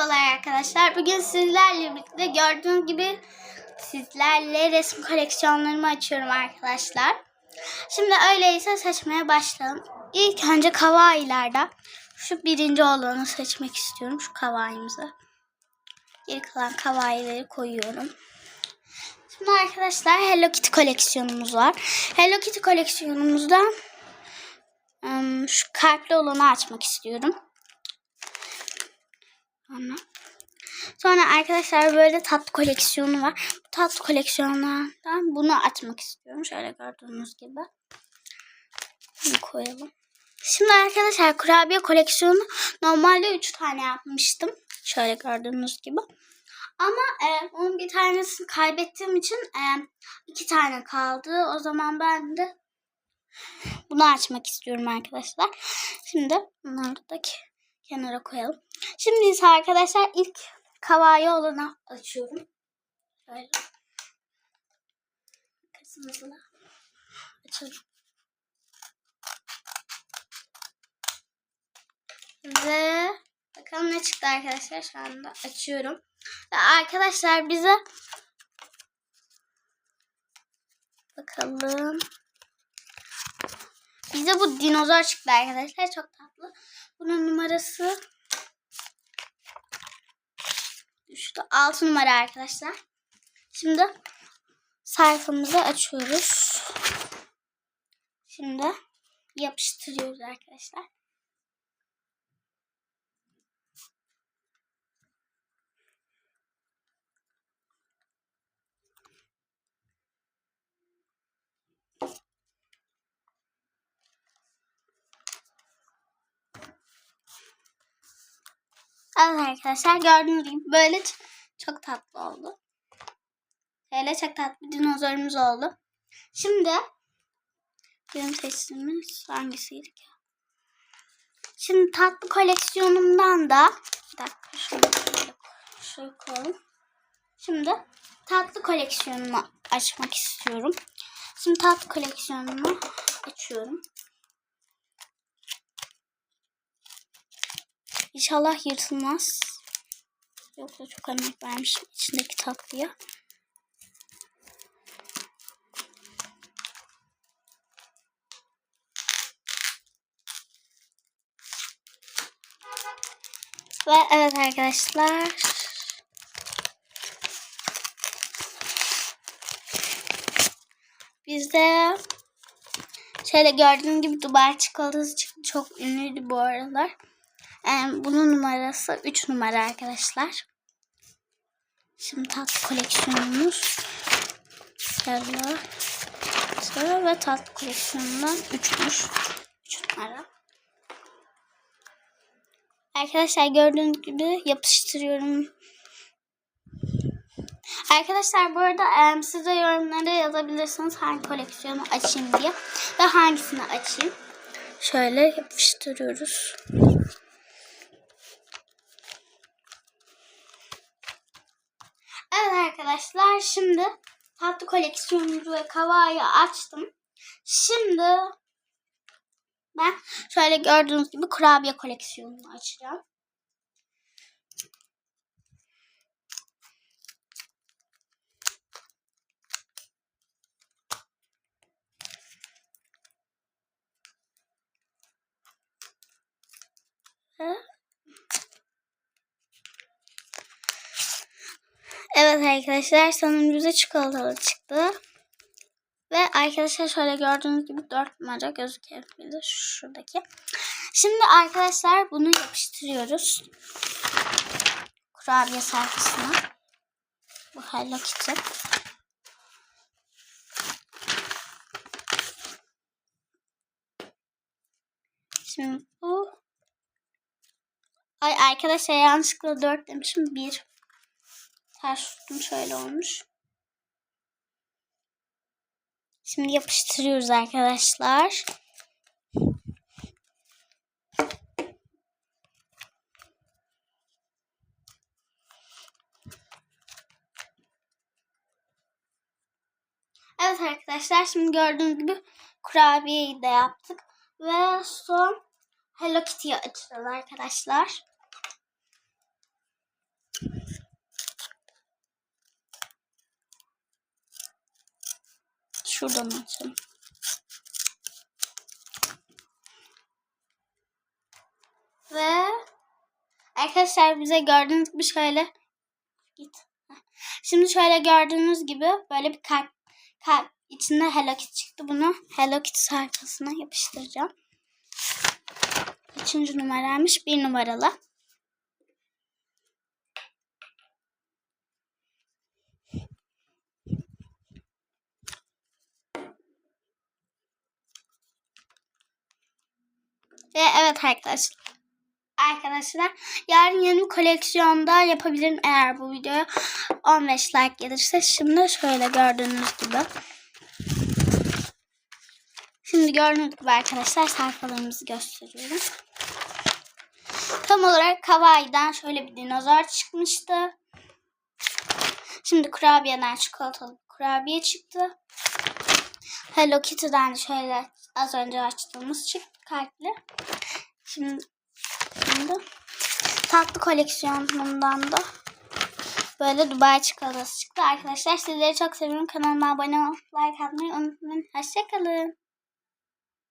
Merhabalar arkadaşlar. Bugün sizlerle birlikte gördüğünüz gibi sizlerle resim koleksiyonlarımı açıyorum arkadaşlar. Şimdi öyleyse seçmeye başlayalım. İlk önce kavailerden şu birinci olanı seçmek istiyorum. Şu kavaimizi. Geri kalan kavaileri koyuyorum. Şimdi arkadaşlar Hello Kitty koleksiyonumuz var. Hello Kitty koleksiyonumuzda ım, şu kalpli olanı açmak istiyorum. Sonra, sonra arkadaşlar böyle tatlı koleksiyonu var. Bu tatlı koleksiyonlardan bunu açmak istiyorum. Şöyle gördüğünüz gibi. Bunu koyalım. Şimdi arkadaşlar kurabiye koleksiyonu normalde 3 tane yapmıştım. Şöyle gördüğünüz gibi. Ama e, onun bir tanesini kaybettiğim için e, iki tane kaldı. O zaman ben de bunu açmak istiyorum arkadaşlar. Şimdi bunları da kenara koyalım. Şimdi ise arkadaşlar ilk kavaya olanı açıyorum. Şöyle. Kasımızı da açalım. Ve bakalım ne çıktı arkadaşlar. Şu anda açıyorum. Ve arkadaşlar bize bakalım. Bize bu dinozor çıktı arkadaşlar. Çok tatlı. Bunun numarası Şurada 6 numara arkadaşlar. Şimdi sayfamızı açıyoruz. Şimdi yapıştırıyoruz arkadaşlar. Evet arkadaşlar gördüğünüz gibi böyle çok tatlı oldu. Böyle çok tatlı dinozorumuz oldu. Şimdi benim seçtiğimiz hangisiydi ki? Şimdi tatlı koleksiyonumdan da bir dakika şunu şöyle koyalım. Şimdi tatlı koleksiyonumu açmak istiyorum. Şimdi tatlı koleksiyonumu açıyorum. İnşallah yırtılmaz. Yoksa çok emek vermişim içindeki tatlıya. Ve evet arkadaşlar. Bizde şöyle gördüğünüz gibi Dubai çikolatası. Çok ünlüydü bu aralar. Bunun numarası 3 numara arkadaşlar. Şimdi tatlı koleksiyonumuz. Hello. Sıra ve tatlı koleksiyonundan 3'müş. 3 numara. Arkadaşlar gördüğünüz gibi yapıştırıyorum. Arkadaşlar bu arada siz de yorumlara yazabilirsiniz hangi koleksiyonu açayım diye. Ve hangisini açayım. Şöyle yapıştırıyoruz. Evet arkadaşlar şimdi tatlı koleksiyonumuzu ve kavayı açtım. Şimdi ben şöyle gördüğünüz gibi kurabiye koleksiyonunu açacağım. Ve Evet arkadaşlar bize çikolatalı çıktı. Ve arkadaşlar şöyle gördüğünüz gibi 4 numara gözükebilir şuradaki. Şimdi arkadaşlar bunu yapıştırıyoruz. Kurabiye sayfasına. Bu Hello Kitty. Şimdi bu Ay arkadaşlar yanlışlıkla 4 demişim. 1 Ters tuttum şöyle olmuş. Şimdi yapıştırıyoruz arkadaşlar. Evet arkadaşlar şimdi gördüğünüz gibi kurabiyeyi de yaptık. Ve son Hello Kitty'yi açacağız arkadaşlar. Şuradan açalım. Ve arkadaşlar bize gördüğünüz gibi şöyle git. Şimdi şöyle gördüğünüz gibi böyle bir kalp, kalp içinde Hello Kitty çıktı. Bunu Hello Kitty sayfasına yapıştıracağım. Kaçıncı numaraymış? Bir numaralı. Ve evet arkadaşlar. Arkadaşlar yarın yeni koleksiyonda yapabilirim eğer bu videoya 15 like gelirse. Şimdi şöyle gördüğünüz gibi. Şimdi gördüğünüz gibi arkadaşlar sayfalarımızı gösteriyorum. Tam olarak Hawaii'den şöyle bir dinozor çıkmıştı. Şimdi kurabiyeden çikolatalı kurabiye çıktı. Hello Kitty'den de şöyle az önce açtığımız çıktı kalpli. Şimdi, şimdi tatlı koleksiyonundan da böyle Dubai çikolatası çıktı. Arkadaşlar sizleri çok seviyorum. Kanalıma abone olup like atmayı unutmayın. Hoşçakalın.